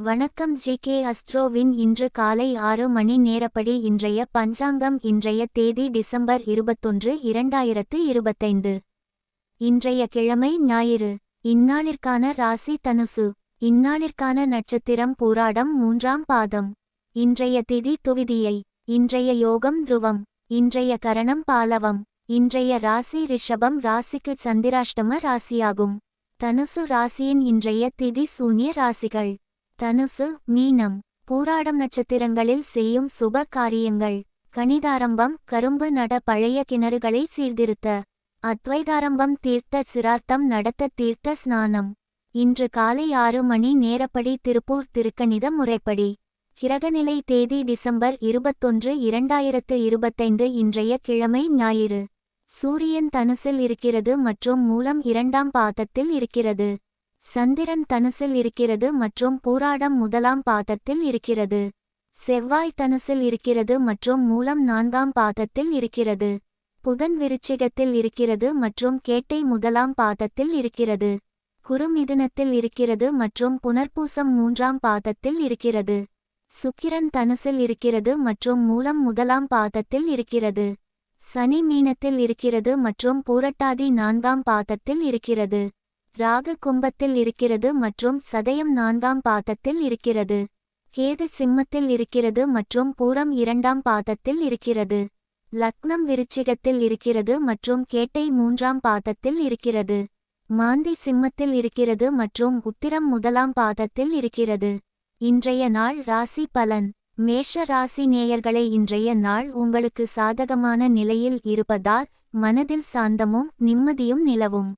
வணக்கம் J K அஸ்ட்ரோவின் இன்று காலை ஆறு மணி நேரப்படி இன்றைய பஞ்சாங்கம் இன்றைய தேதி டிசம்பர் இருபத்தொன்று இரண்டாயிரத்து இருபத்தைந்து. இன்றைய கிழமை ஞாயிறு. இந்நாளிற்கான ராசி தனுசு. இந்நாளிற்கான நட்சத்திரம் பூராடம் மூன்றாம் பாதம். இன்றைய திதி துவிதியை. இன்றைய யோகம் துருவம். இன்றைய கரணம் பாலவம். இன்றைய ராசி ரிஷபம் ராசிக்கு சந்திராஷ்டம ராசியாகும். தனுசு ராசியின் இன்றைய திதி சூன்ய ராசிகள். தனுசு மீனம் பூராடம் நட்சத்திரங்களில் செய்யும் சுப காரியங்கள். கணிதாரம்பம் கரும்பு நட பழைய கிணறுகளை சீர்திருத்த. அத்வைதாரம்பம் தீர்த்த சிரார்த்தம் நடத்த தீர்த்த ஸ்நானம். இன்று காலை ஆறு மணி நேரப்படி திருப்பூர் திருக்கணித முறைப்படி. கிரகநிலை தேதி டிசம்பர் இருபத்தொன்று இரண்டாயிரத்து இருபத்தைந்து இன்றைய கிழமை ஞாயிறு. சூரியன் தனுசில் இருக்கிறது மற்றும் மூலம் இரண்டாம் பாதத்தில் இருக்கிறது. சந்திரன் தனுசில் இருக்கிறது மற்றும் பூராடம் முதலாம் பாதத்தில் இருக்கிறது. செவ்வாய் தனுசில் இருக்கிறது மற்றும் மூலம் நான்காம் பாதத்தில் இருக்கிறது. புதன் விருச்சிகத்தில் இருக்கிறது மற்றும் கேட்டை முதலாம் பாதத்தில் இருக்கிறது. குறுமிதுனத்தில் இருக்கிறது மற்றும் புனர்பூசம் மூன்றாம் பாதத்தில் இருக்கிறது. சுக்கிரன் தனுசில் இருக்கிறது மற்றும் மூலம் முதலாம் பாதத்தில் இருக்கிறது. சனி மீனத்தில் இருக்கிறது மற்றும் பூரட்டாதி நான்காம் பாதத்தில் இருக்கிறது. ராகு கும்பத்தில் இருக்கிறது மற்றும் சதயம் நான்காம் பாதத்தில் இருக்கிறது. கேது சிம்மத்தில் இருக்கிறது மற்றும் பூரம் இரண்டாம் பாதத்தில் இருக்கிறது. லக்னம் விருச்சிகத்தில் இருக்கிறது மற்றும் கேட்டை மூன்றாம் பாதத்தில் இருக்கிறது. மாந்தி சிம்மத்தில் இருக்கிறது மற்றும் உத்திரம் முதலாம் பாதத்தில் இருக்கிறது. இன்றைய நாள் ராசி பலன். மேஷ ராசி நேயர்களை இன்றைய நாள் உங்களுக்கு சாதகமான நிலையில் இருப்பதால் மனதில் சாந்தமும் நிம்மதியும் நிலவும்.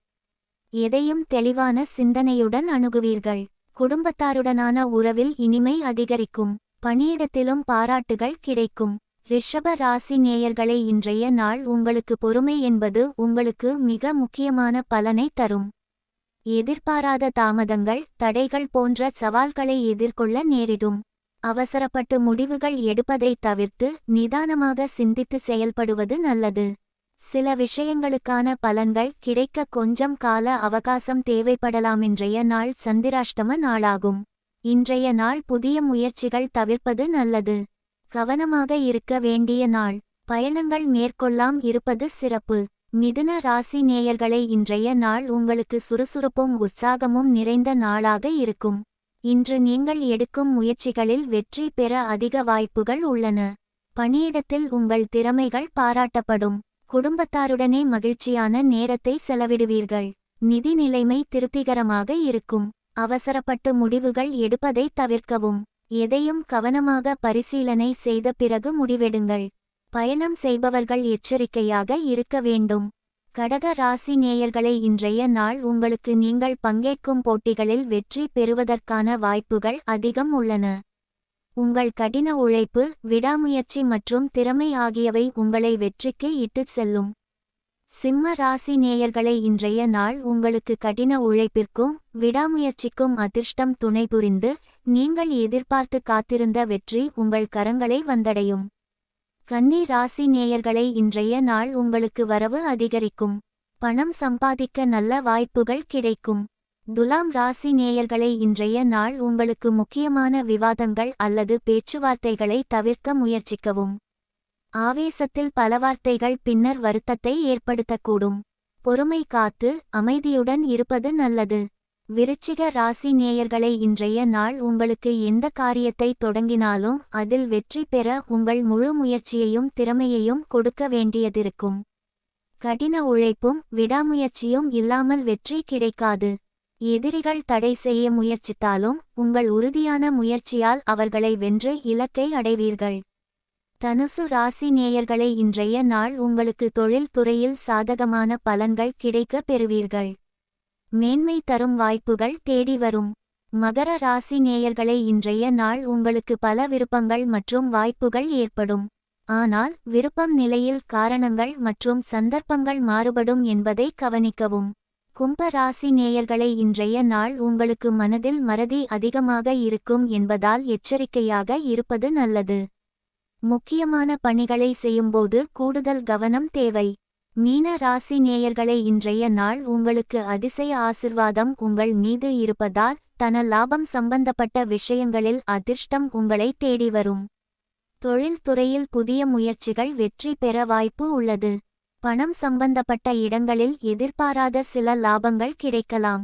எதையும் தெளிவான சிந்தனையுடன் அணுகுவீர்கள். குடும்பத்தாருடனான உறவில் இனிமை அதிகரிக்கும். பணியிடத்திலும் பாராட்டுகள் கிடைக்கும். ரிஷப ராசி நேயர்களை இன்றைய நாள் உங்களுக்கு பொறுமை என்பது உங்களுக்கு மிக முக்கியமான பலனை தரும். எதிர்பாராத தாமதங்கள் தடைகள் போன்ற சவால்களை எதிர்கொள்ள நேரிடும். அவசரப்பட்டு முடிவுகள் எடுப்பதை தவிர்த்து நிதானமாக சிந்தித்து செயல்படுவது நல்லது. சில விஷயங்களுக்கான பலன்கள் கிடைக்க கொஞ்சம் கால அவகாசம் தேவைப்படலாம் இன்றைய நாள் சந்திராஷ்டம நாளாகும். இன்றைய நாள் புதிய முயற்சிகள் தவிர்ப்பது நல்லது. கவனமாக இருக்க வேண்டிய நாள். பயணங்கள் மேற்கொள்ளாம் இருப்பது சிறப்பு. மிதுன ராசி நேயர்களை இன்றைய நாள் உங்களுக்கு சுறுசுறுப்பும் உற்சாகமும் நிறைந்த நாளாக இருக்கும். இன்று நீங்கள் எடுக்கும் முயற்சிகளில் வெற்றி பெற அதிக வாய்ப்புகள் உள்ளன. பணியிடத்தில் உங்கள் திறமைகள் பாராட்டப்படும். குடும்பத்தாருடனே மகிழ்ச்சியான நேரத்தை செலவிடுவீர்கள். நிதி நிலைமை திருப்திகரமாக இருக்கும். அவசரப்பட்டு முடிவுகள் எடுப்பதை தவிர்க்கவும். எதையும் கவனமாக பரிசீலனை செய்த பிறகு முடிவெடுங்கள். பயணம் செய்பவர்கள் எச்சரிக்கையாக இருக்க வேண்டும். கடக ராசி நேயர்களை இன்றைய நாள் உங்களுக்கு நீங்கள் பங்கேற்கும் போட்டிகளில் வெற்றி பெறுவதற்கான வாய்ப்புகள் அதிகம் உள்ளன. உங்கள் கடின உழைப்பு விடாமுயற்சி மற்றும் திறமை ஆகியவை உங்களை வெற்றிக்கு இட்டுச் செல்லும். சிம்ம ராசி நேயர்களை இன்றைய நாள் உங்களுக்கு கடின உழைப்பிற்கும் விடாமுயற்சிக்கும் அதிர்ஷ்டம் துணை புரிந்து நீங்கள் எதிர்பார்த்து காத்திருந்த வெற்றி உங்கள் கரங்களை வந்தடையும். கன்னி ராசி நேயர்களை இன்றைய நாள் உங்களுக்கு வரவு அதிகரிக்கும். பணம் சம்பாதிக்க நல்ல வாய்ப்புகள் கிடைக்கும். துலாம் ராசி நேயர்களை இன்றைய நாள் உங்களுக்கு முக்கியமான விவாதங்கள் அல்லது பேச்சுவார்த்தைகளை தவிர்க்க முயற்சிக்கவும். ஆவேசத்தில் பல வார்த்தைகள் பின்னர் வருத்தத்தை ஏற்படுத்தக்கூடும். பொறுமை காத்து அமைதியுடன் இருப்பது நல்லது. விருச்சிக ராசி நேயர்களை இன்றைய நாள் உங்களுக்கு எந்த காரியத்தை தொடங்கினாலும் அதில் வெற்றி பெற உங்கள் முழு முயற்சியையும் திறமையையும் கொடுக்க வேண்டியதிருக்கும். கடின உழைப்பும் விடாமுயற்சியும் இல்லாமல் வெற்றி கிடைக்காது. எதிரிகள் தடை செய்ய முயற்சித்தாலும் உங்கள் உறுதியான முயற்சியால் அவர்களை வென்று இலக்கை அடைவீர்கள். தனுசு ராசி நேயர்களை இன்றைய நாள் உங்களுக்கு தொழில் துறையில் சாதகமான பலன்கள் கிடைக்க பெறுவீர்கள். மேன்மை தரும் வாய்ப்புகள் தேடி வரும். மகர ராசி நேயர்களை இன்றைய நாள் உங்களுக்கு பல விருப்பங்கள் மற்றும் வாய்ப்புகள் ஏற்படும். ஆனால் விருப்பம் நிலையில் காரணங்கள் மற்றும் சந்தர்ப்பங்கள் மாறுபடும் என்பதை கவனிக்கவும். கும்ப ராசி நேயர்களை இன்றைய நாள் உங்களுக்கு மனதில் மறதி அதிகமாக இருக்கும் என்பதால் எச்சரிக்கையாக இருப்பது நல்லது. முக்கியமான பணிகளை செய்யும்போது கூடுதல் கவனம் தேவை. மீன ராசி நேயர்களை இன்றைய நாள் உங்களுக்கு அதிசய ஆசிர்வாதம் உங்கள் மீது இருப்பதால் தன லாபம் சம்பந்தப்பட்ட விஷயங்களில் அதிர்ஷ்டம் உங்களை தேடி வரும். தொழில்துறையில் புதிய முயற்சிகள் வெற்றி பெற வாய்ப்பு உள்ளது. பணம் சம்பந்தப்பட்ட இடங்களில் எதிர்பாராத சில லாபங்கள் கிடைக்கலாம்.